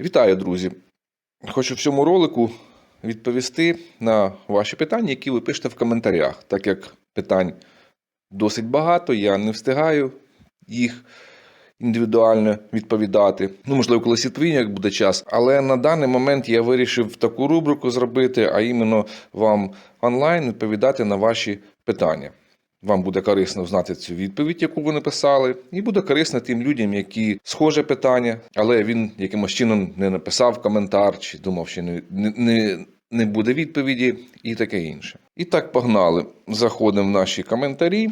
Вітаю, друзі! Хочу в цьому ролику відповісти на ваші питання, які ви пишете в коментарях. Так як питань досить багато, я не встигаю їх індивідуально відповідати. Ну, можливо, колись відповім, як буде час. Але на даний момент я вирішив таку рубрику зробити, а іменно вам онлайн відповідати на ваші питання. Вам буде корисно знати цю відповідь, яку ви написали, і буде корисно тим людям, які схоже питання, але він якимось чином не написав коментар чи думав, що не, не, не буде відповіді, і таке інше. І так, погнали. Заходимо в наші коментарі.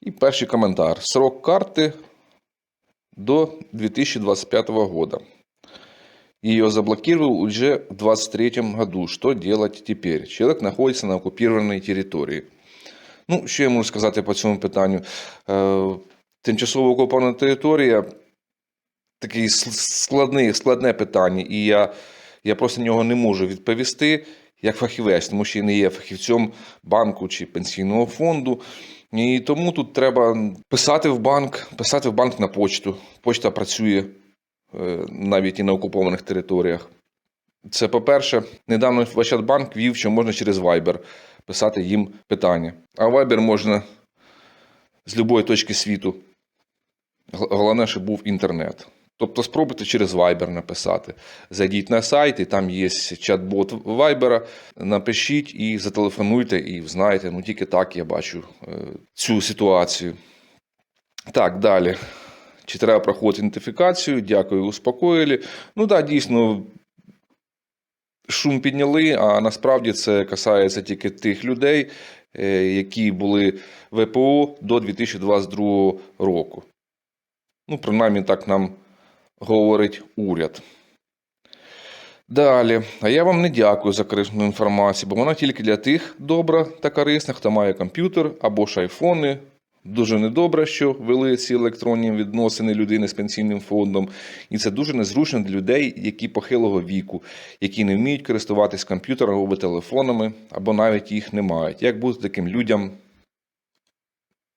І перший коментар. Срок карти до 2025 года. Ее заблокировал уже в 2023 году. Что делать теперь? Человек находится на оккупированной территории. Ну, що я можу сказати по цьому питанню? Е, тимчасово окупована територія такий с- складний, складне питання, і я, я просто на нього не можу відповісти як фахівець, тому що я не є фахівцем банку чи пенсійного фонду. І тому тут треба писати в банк, писати в банк на почту. Почта працює е, навіть і на окупованих територіях. Це по-перше, недавно Ощадбанк вів, що можна через Viber писати їм питання. А Viber можна з будь-якої точки світу. Головне, щоб був інтернет. Тобто спробуйте через Viber написати. Зайдіть на сайт, і там є чат-бот Viber, напишіть і зателефонуйте, і знаєте, ну тільки так я бачу е, цю ситуацію. Так, далі. Чи треба проходити ідентифікацію? Дякую, успокоїли. Ну так, дійсно, шум підняли, а насправді це касається тільки тих людей, е, які були ВПО до 2022 року. Ну, принаймні, так нам говорить уряд. Далі. А я вам не дякую за корисну інформацію, бо вона тільки для тих добра та корисна, хто має комп'ютер або ж айфони. Дуже недобре, що ввели ці електронні відносини людини з пенсійним фондом. І це дуже незручно для людей, які похилого віку, які не вміють користуватись комп'ютером або телефонами, або навіть їх не мають. Як бути таким людям?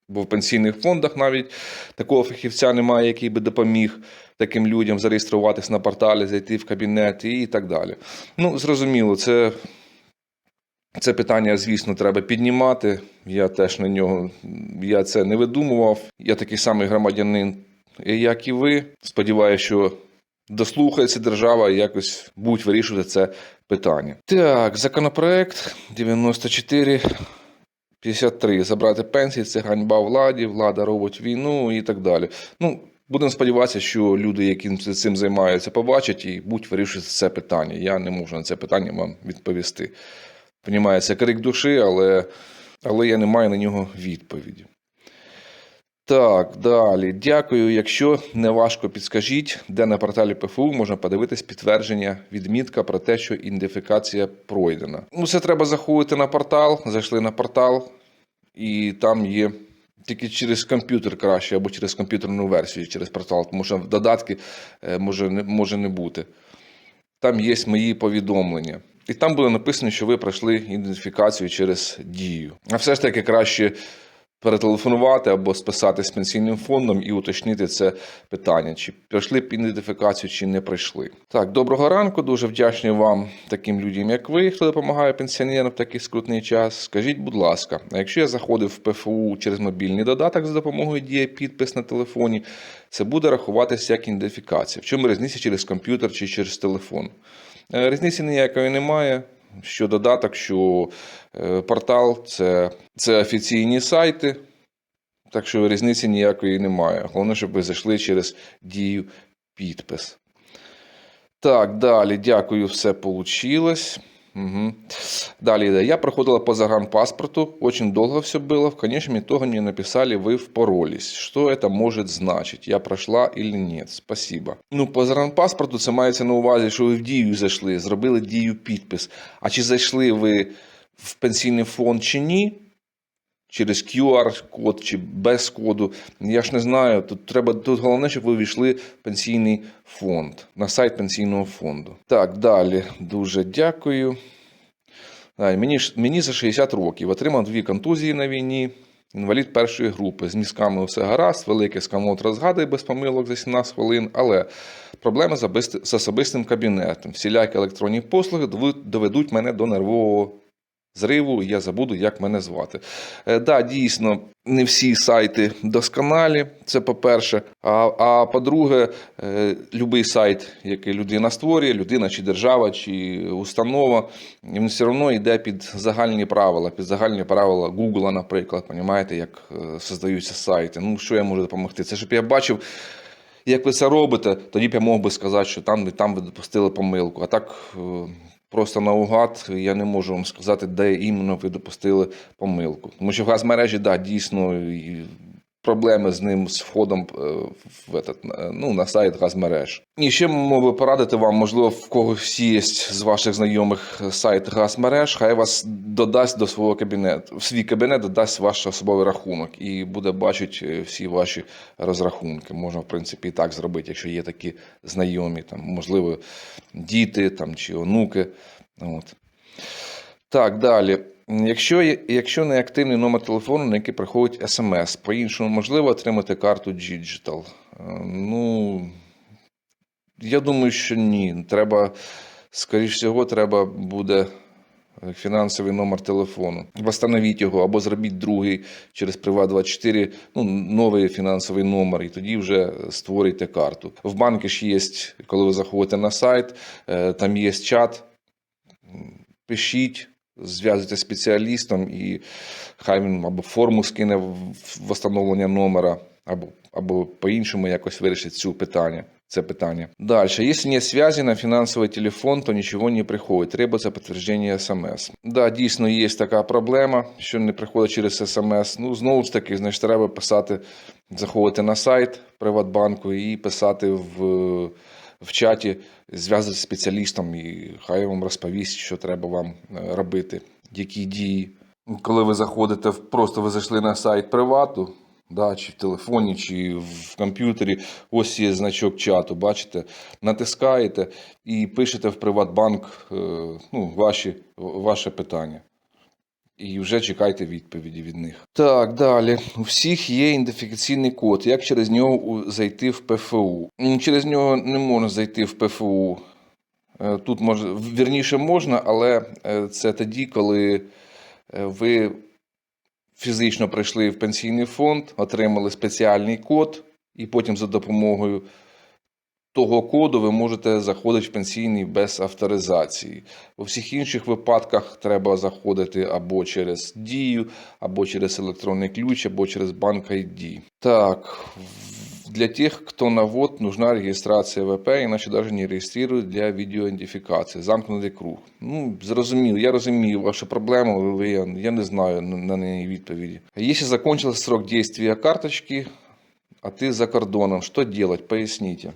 Бо в пенсійних фондах навіть такого фахівця немає, який би допоміг таким людям зареєструватись на порталі, зайти в кабінет і так далі. Ну, зрозуміло, це, це питання, звісно, треба піднімати. Я теж на нього я це не видумував. Я такий самий громадянин, як і ви. Сподіваюся, що дослухається держава якось будуть вирішувати це питання. Так, законопроект 94. 53. Забрати пенсії це ганьба владі, влада робить війну і так далі. Ну, будемо сподіватися, що люди, які цим займаються, побачать і будуть вирішувати це питання. Я не можу на це питання вам відповісти. Понімаю, це крик душі, але, але я не маю на нього відповіді. Так, далі. Дякую. Якщо не важко, підскажіть, де на порталі ПФУ можна подивитись підтвердження, відмітка про те, що ідентифікація пройдена. Ну, це треба заходити на портал. Зайшли на портал, і там є тільки через комп'ютер краще, або через комп'ютерну версію, через портал, тому що додатки е, може може не бути. Там є мої повідомлення. І там буде написано, що ви пройшли ідентифікацію через дію. А все ж таки краще перетелефонувати або списати з пенсійним фондом і уточнити це питання, чи пройшли б ідентифікацію, чи не пройшли. Так, доброго ранку. Дуже вдячний вам, таким людям, як ви, хто допомагає пенсіонерам в такий скрутний час. Скажіть, будь ласка, а якщо я заходив в ПФУ через мобільний додаток за допомогою діє підпис на телефоні, це буде рахуватися як ідентифікація. В чому різниця через комп'ютер чи через телефон? Е, Різниці ніякої немає. Що додаток, що е, портал це, це офіційні сайти, так що різниці ніякої немає. Головне, щоб ви зайшли через дію підпис. Так, далі, дякую, все вийшло. Угу. Далі йде. Я проходила по загранпаспорту, очень долго все было. В конечном итоге мне написали, вы впоролись. Что это может значить? Я прошла или нет? Спасибо. Ну, по загранпаспорту це мається на увазі, що ви в дію зайшли, зробили дію підпис. А чи зайшли ви в пенсійний фонд чи ні? Через QR-код чи без коду. Я ж не знаю. Тут треба тут головне, щоб ви війшли в пенсійний фонд на сайт пенсійного фонду. Так, далі. Дуже дякую. Мені, мені за 60 років. Отримав дві контузії на війні. інвалід першої групи. З мізками все гаразд, великий скамот розгадує без помилок за 17 хвилин, але проблеми з особистим кабінетом. Всілякі електронні послуги доведуть мене до нервового зриву, я забуду, як мене звати. Е, да, дійсно, не всі сайти досконалі, це по-перше. А, а по-друге, е, будь-який сайт, який людина створює, людина чи держава, чи установа, він все одно йде під загальні правила, під загальні правила Google, наприклад, понімаєте, як е, создаються сайти. Ну, що я можу допомогти? Це щоб я бачив. Як ви це робите, тоді б я мог би сказати, що там, там ви допустили помилку. А так е, просто наугад я не можу вам сказати, де іменно ви допустили помилку. Тому що в газмережі, да, дійсно проблеми з ним з входом е, в этот, е, ну, на сайт газмереж. І ще мов би порадити вам, можливо, в когось є з ваших знайомих сайт газмереж, хай вас додасть до свого кабінету, в свій кабінет додасть ваш особовий рахунок і буде бачити всі ваші розрахунки. Можна, в принципі, і так зробити, якщо є такі знайомі, там, можливо, діти там, чи онуки. От. Так, далі. Якщо, якщо не активний номер телефону, на який приходить смс, по-іншому можливо отримати карту Digital. Е, Ну, я думаю, що ні. Треба, скоріш всього, треба буде е, фінансовий номер телефону. Восстановіть його або зробіть другий через Приват24, ну, новий фінансовий номер, і тоді вже створюйте карту. В банки ж є, коли ви заходите на сайт, е, там є чат, пишіть, зв'язуйте з спеціалістом, і хай він або форму скине в встановлення номера, або, або по-іншому якось вирішить цю питання. Це питання. Дальше. Если нет связи на финансовый телефон, то нічого не приходить. Требується підтвердження смс. Да, дійсно є така проблема, що не приходить через смс. Ну, знову ж таки, значить, треба писати, заходити на сайт Приватбанку і писати в, в чаті, зв'язати з спеціалістом, і хай вам розповість, що треба вам е, робити, які дії. Коли ви заходите, просто ви зайшли на сайт привату, да, чи в телефоні, чи в комп'ютері, ось є значок чату, бачите, натискаєте і пишете в Приватбанк е, ну, ваші, ваше питання. І вже чекайте відповіді від них. Так, далі. У всіх є ідентифікаційний код. Як через нього зайти в ПФУ? Через нього не можна зайти в ПФУ. Е, Тут може, вірніше можна, але е, це тоді, коли е, ви фізично прийшли в пенсійний фонд, отримали спеціальний код, і потім за допомогою того коду ви можете заходити в пенсійний без авторизації. У всіх інших випадках треба заходити або через Дію, або через електронний ключ, або через банк ID. Так, для тех, кто на ввод, нужна регистрация ВП, иначе даже не реєструють для відеоідентифікації. Замкнутий круг. Ну, зрозуміло, я розумію вашу проблему, але я, не знаю на, на неї відповіді. Якщо закончился срок действия карточки, а ти за кордоном, що делать? Поясніть.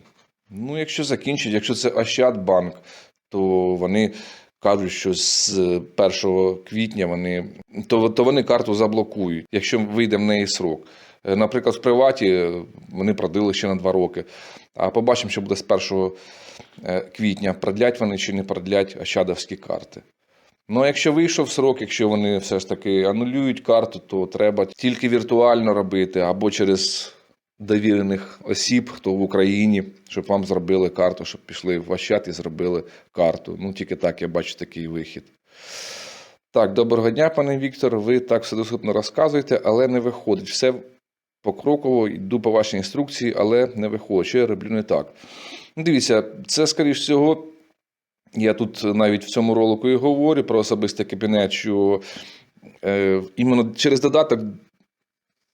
Ну, якщо закінчить, якщо це Ощадбанк, то вони кажуть, що з 1 квітня вони, то, то вони карту заблокують, якщо вийде в неї срок. Е, Наприклад, в приваті е, вони продали ще на 2 роки. А побачимо, що буде з 1 е, квітня, продлять вони чи не продлять Ощадовські карти. Ну, а якщо вийшов срок, якщо вони все ж таки анулюють карту, то треба тільки віртуально робити або через довірених осіб, хто в Україні, щоб вам зробили карту, щоб пішли в Ощад і зробили карту. Ну, тільки так я бачу такий вихід. Так, доброго дня, пане Віктор. Ви так все доступно розказуєте, але не виходить. Все покроково йду по вашій інструкції, але не виходить. Що я роблю не так? Ну, Дивіться, це, скоріш всього, я тут навіть в цьому ролику і говорю про особистий кабінет, що е, іменно через додаток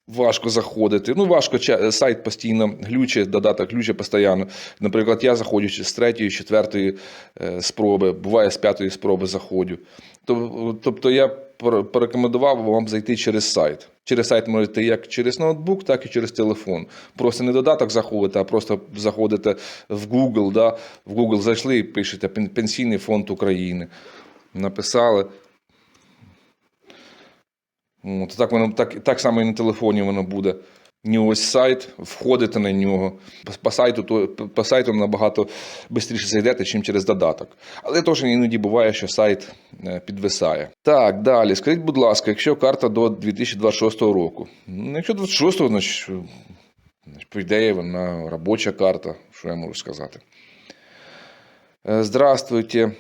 важко заходити. Ну, важко, сайт постійно глючить, додаток глючить постійно. Наприклад, я заходжу з третьої, четвертої е, спроби, буває з п'ятої спроби заходжу. Тобто я порекомендував вам зайти через сайт. Через сайт можете як через ноутбук, так і через телефон. Просто не додаток заходите, а просто заходите в Google. Да? В Google зайшли і пишете «Пен- Пенсійний фонд України. Написали. От, так, воно, так, так само і на телефоні воно буде. ні ось сайт, входите на нього. По- сайту, то, по сайту набагато швидше зайдете, ніж через додаток. Але теж іноді буває, що сайт е, підвисає. Так, далі. Скажіть, будь ласка, якщо карта до 2026 року. Ну, якщо 26-го, значить, е, по ідеї, вона робоча карта, що я можу сказати. Э, Здравствуйте.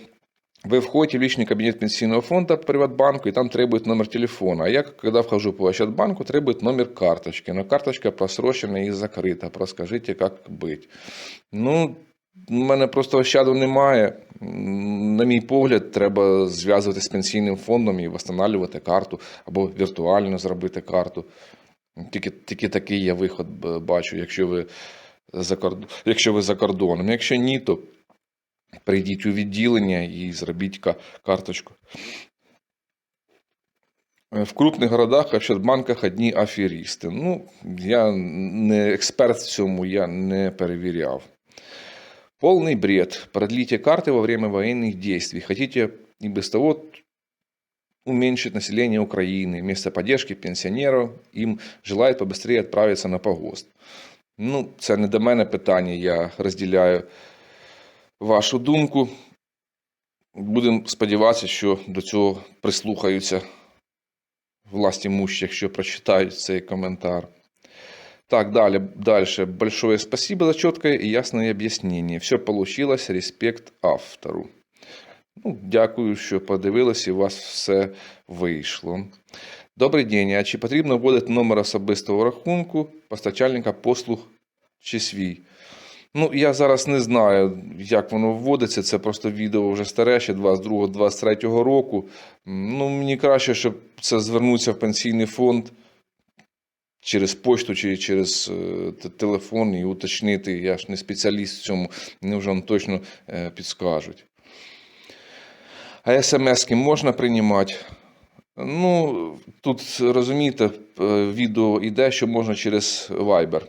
Вы входите в личный кабинет пенсионного фонда Приватбанку, и там требует номер телефона. А я, когда вхожу по Ощадбанку, требует номер карточки. Но карточка просрочена и закрыта. Проскажите, как быть. Ну, у мене просто Ощаду немає. М, На мій погляд, треба зв'язувати з пенсійним фондом і встановлювати карту або віртуально зробити карту. Тільки, тільки такий я виход б- бачу, якщо ви за кордон, якщо ви за кордоном. Якщо ні, то прийдіть у відділення і зробіть ка- карточку. Е, В крупних городах, а в Ощадбанках одні аферісти. Ну, я не експерт в цьому, я не перевіряв. Полный бред. Продлите карты во время военных действий. Хотите и без того уменьшить население Украины. Вместо поддержки пенсионеров им желают побыстрее отправиться на погост. Ну, це не до мене питання, я розділяю вашу думку. Будемо сподіватися, що до цього прислухаються власті мущих, якщо прочитають цей коментар. Так, далее, дальше. Большое спасибо за четкое и ясное объяснение. Все получилось. Респект автору. Ну, дякую, що подивилися, і у вас все вийшло. Добрий день. А чи потрібно вводити номер особистого рахунку постачальника послуг чи свій? Ну, я зараз не знаю, як воно вводиться. Це просто відео вже старе, ще 22-23 року. Ну, мені краще, щоб це звернутися в пенсійний фонд через почту чи через е, телефон і уточнити. Я ж не спеціаліст в цьому, вони вже вам точно е, підскажуть. А смс-ки можна приймати? Ну, тут розумієте, е, відео йде, що можна через Viber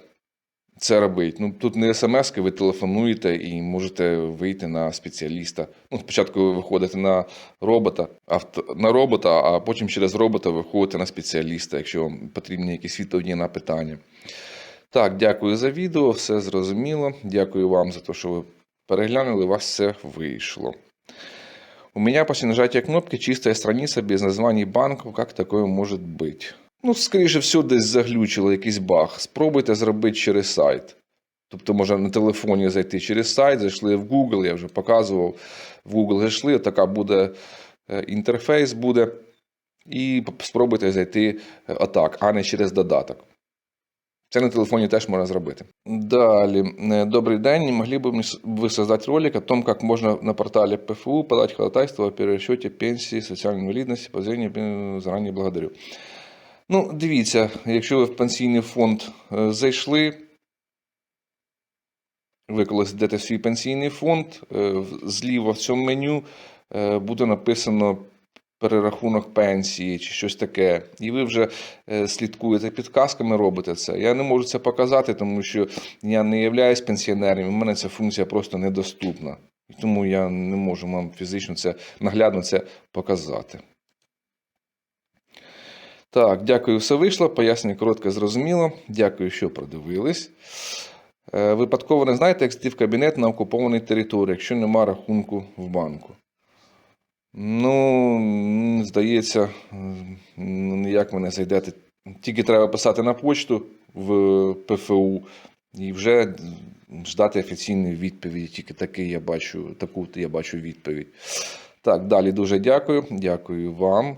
це робити. Ну, тут не смс-ки, ви телефонуєте і можете вийти на спеціаліста. Ну, спочатку ви виходите на робота, авто, на робота, а потім через робота виходите на спеціаліста, якщо вам потрібні якісь відповіді на питання. Так, дякую за відео, все зрозуміло. Дякую вам за те, що ви переглянули, у вас все вийшло. У меня после нажатия кнопки чистая страница без названий банков. Как такое может быть? Ну, скоріше всього, десь заглючило якийсь баг. Спробуйте зробити через сайт. Тобто, можна на телефоні зайти через сайт, зайшли в Google, я вже показував. В Google зайшли, така буде е, інтерфейс буде. І п- спробуйте зайти е, отак, а не через додаток. Це на телефоні теж можна зробити. Далі. Е, Добрий день. Не могли бы мне- вы создать ролик о том, как можно на портале ПФУ подать ходатайство о перерасчете пенсии, социальной инвалидности, по зрению э, заранее благодарю. Ну, дивіться, якщо ви в пенсійний фонд е, зайшли, ви коли йдете в свій пенсійний фонд, е, зліва в цьому меню е, буде написано перерахунок пенсії чи щось таке. І ви вже слідкуєте підказками, робите це. Я не можу це показати, тому що я не являюсь пенсіонером, і в мене ця функція просто недоступна. І тому я не можу вам фізично це наглядно це показати. Так, дякую, все вийшло. Пояснення коротке, зрозуміло. Дякую, що продивились. Е, Випадково не знаєте, як зайти в кабінет на окупованій території, якщо нема рахунку в банку. Ну, здається, ніяк ви не зайдете. Тільки треба писати на почту в ПФУ і вже ждати офіційної відповіді. Тільки такий я бачу, таку я бачу відповідь. Так, далі дуже дякую. Дякую вам.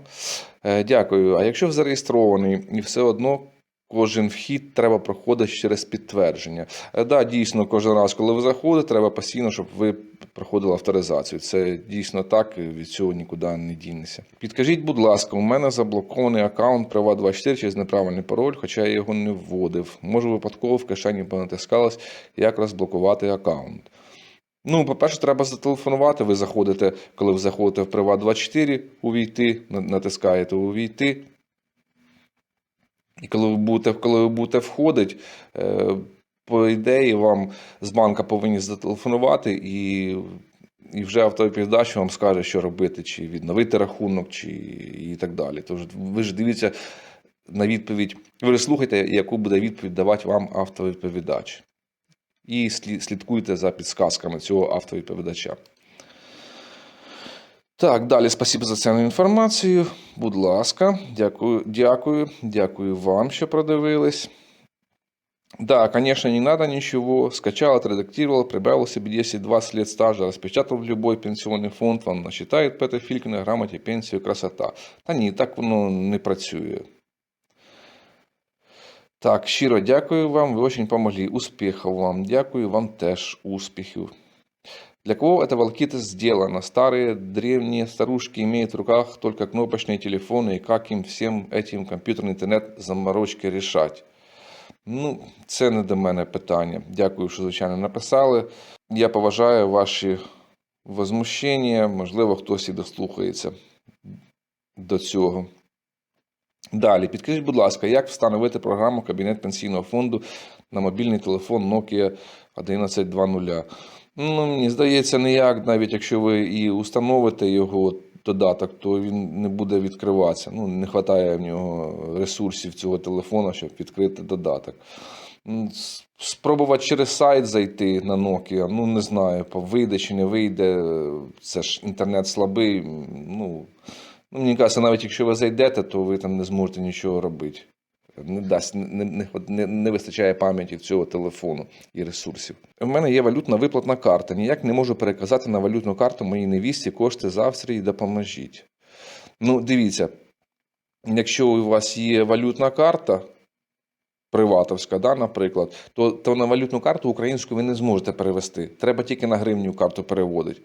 Е, Дякую. А якщо зареєстрований і все одно кожен вхід треба проходити через підтвердження. Е, Да, дійсно, кожен раз, коли ви заходите, треба постійно, щоб ви проходили авторизацію. Це дійсно так, від цього нікуди не дінеться. Підкажіть, будь ласка, у мене заблокований аккаунт Права24 через неправильний пароль, хоча я його не вводив. Може, випадково в кишені понатискалось, як розблокувати аккаунт. Ну, по-перше, треба зателефонувати. Ви заходите, коли ви заходите в Приват24, увійти, натискаєте увійти. І коли ви будете, коли ви будете входити, е, по ідеї, вам з банка повинні зателефонувати, і, і вже автопередач вам скаже, що робити, чи відновити рахунок, чи і так далі. Тож ви ж дивіться, на відповідь. Ви слухайте, яку буде відповідь давати вам автовідповідач. І слідкуйте за підсказками цього автовідповідача. Так, далі спасибо за цю інформацію. Будь ласка, дякую, дякую, дякую вам, що продивились. Да, конечно, не надо ничего. Скачал, отредактировал, прибавил себе 10-20 лет стажа, распечатал в любой пенсионный фонд, вам насчитает по этой фільки на грамоті пенсію красота. Та ні, так воно не працює. Так, щиро дякую вам, ви очень помогли. Успіхів вам. Дякую вам теж успіхів. Для кого это волкита сделано? Старые, древние старушки имеют в руках только кнопочные телефоны, и как им всем этим компьютерный интернет заморочки решать? Ну, це не до мене питання. Дякую, що звичайно написали. Я поважаю ваші возмущення. Можливо, хтось і дослухається до цього. Далі, підкажіть, будь ласка, як встановити програму Кабінет пенсійного фонду на мобільний телефон Nokia 1120? Ну, мені здається, ніяк, навіть якщо ви і установите його додаток, то він не буде відкриватися. Ну, не вистачає в нього ресурсів цього телефона, щоб відкрити додаток. Спробувати через сайт зайти на Nokia, ну не знаю, вийде чи не вийде. Це ж інтернет слабий. Ну, ну мені кажеться, навіть якщо ви зайдете, то ви там не зможете нічого робити. Не дасть, не, не, не, вистачає пам'яті цього телефону і ресурсів. У мене є валютна виплатна карта. Ніяк не можу переказати на валютну карту моїй невісті кошти з Австрії. Допоможіть. Ну, дивіться, якщо у вас є валютна карта, приватовська, да, наприклад, то, то на валютну карту українську ви не зможете перевести. Треба тільки на гривню карту переводити.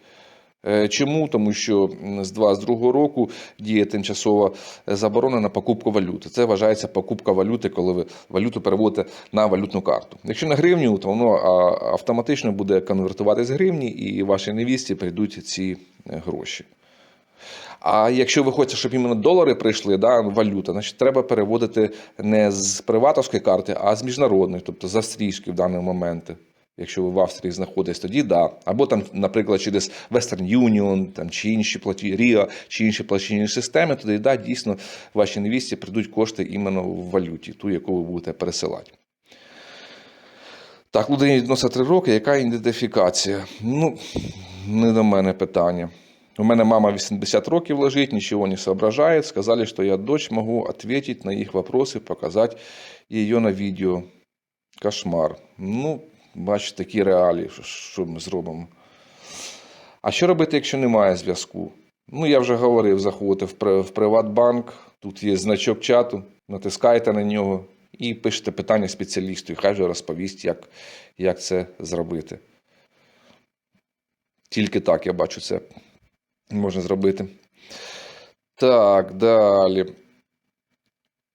Е, Чому? Тому що з 22 року діє тимчасова е, заборона на покупку валюти. Це вважається покупка валюти, коли ви валюту переводите на валютну карту. Якщо на гривню, то воно автоматично буде конвертувати з гривні, і вашій невісті прийдуть ці е, гроші. А якщо ви хочете, щоб іменно долари прийшли, да, валюта, значить треба переводити не з приватовської карти, а з міжнародної, тобто з австрійської в даний момент. Якщо ви в Австрії знаходитесь, тоді да. Або там, наприклад, через Western Union там, чи інші платі, RIA, чи інші платіжні системи, тоді да, дійсно вашій невісті прийдуть кошти іменно в валюті, ту, яку ви будете пересилати. Так, людині 93 роки, яка ідентифікація? Ну, не до мене питання. У мене мама 80 років лежить, ничего не соображает. Сказали, что я дочь могу ответить на их вопросы, показать ее на відео. Кошмар. Ну, бачите, такі реалії, що, ми зробимо. А що робити, якщо немає зв'язку? Ну, я вже говорив, заходите в, Приватбанк, тут є значок чату, натискаєте на нього і пишете питання спеціалісту, і хай вже розповість, як, як це зробити. Тільки так я бачу це можна зробити. Так, далі.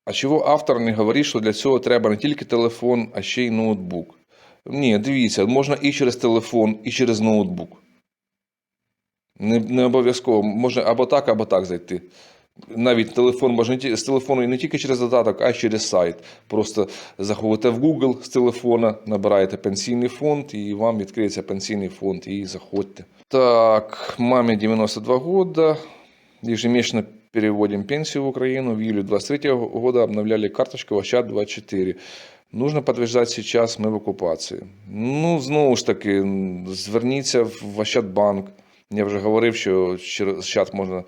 А чого автор не говорить, що для цього треба не тільки телефон, а ще й ноутбук? Ні, дивіться, можна і через телефон, і через ноутбук. Не, не обов'язково. Можна або так, або так зайти. Навіть телефон можна з телефону не тільки через додаток, а й через сайт. Просто заходите в Google з телефона, набираєте пенсійний фонд, і вам відкриється пенсійний фонд, і заходьте. Так, маме 92 года. Ежемесячно переводим пенсию в Украину. В июле 23 года обновляли карточку Ощад 24. Нужно подтверждать сейчас, ми в окупації. Ну, знову ж таки, зверніться в Ощадбанк. Я вже говорив, що через чат можна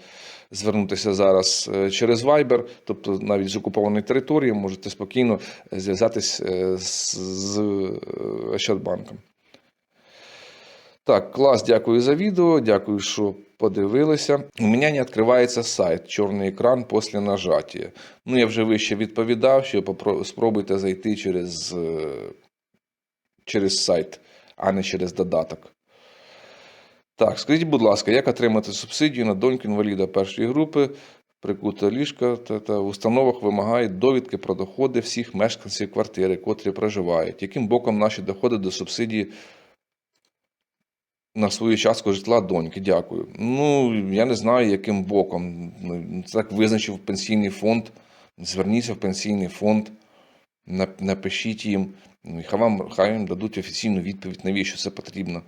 звернутися зараз е, через Viber, тобто навіть з окупованої території можете спокійно зв'язатись е, з, е, Ощадбанком. Так, клас, дякую за відео, дякую, що подивилися. У мене не відкривається сайт, чорний екран після нажаття. Ну, я вже вище відповідав, що спробуйте зайти через, е, через сайт, а не через додаток. Так, скажіть, будь ласка, як отримати субсидію на доньку інваліда першої групи, прикута ліжка та, та в установах вимагають довідки про доходи всіх мешканців квартири, котрі проживають. Яким боком наші доходи до субсидії на свою частку житла доньки? Дякую. Ну, я не знаю, яким боком. Ну, Так визначив пенсійний фонд. Зверніться в пенсійний фонд, напишіть їм, ну, хай вам хай їм дадуть офіційну відповідь, навіщо це потрібно.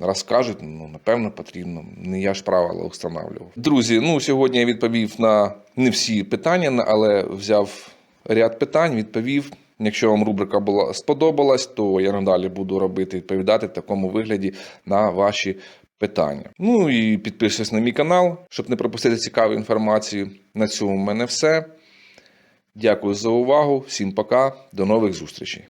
Розкажуть, ну, напевно, потрібно. Не я ж правила встановлював. Друзі, ну сьогодні я відповів на не всі питання, але взяв ряд питань, відповів. Якщо вам рубрика була сподобалась, то я надалі буду робити відповідати в такому вигляді на ваші питання. Ну і підписуйтесь на мій канал, щоб не пропустити цікаву інформацію. На цьому в мене все. Дякую за увагу. Всім пока. До нових зустрічей.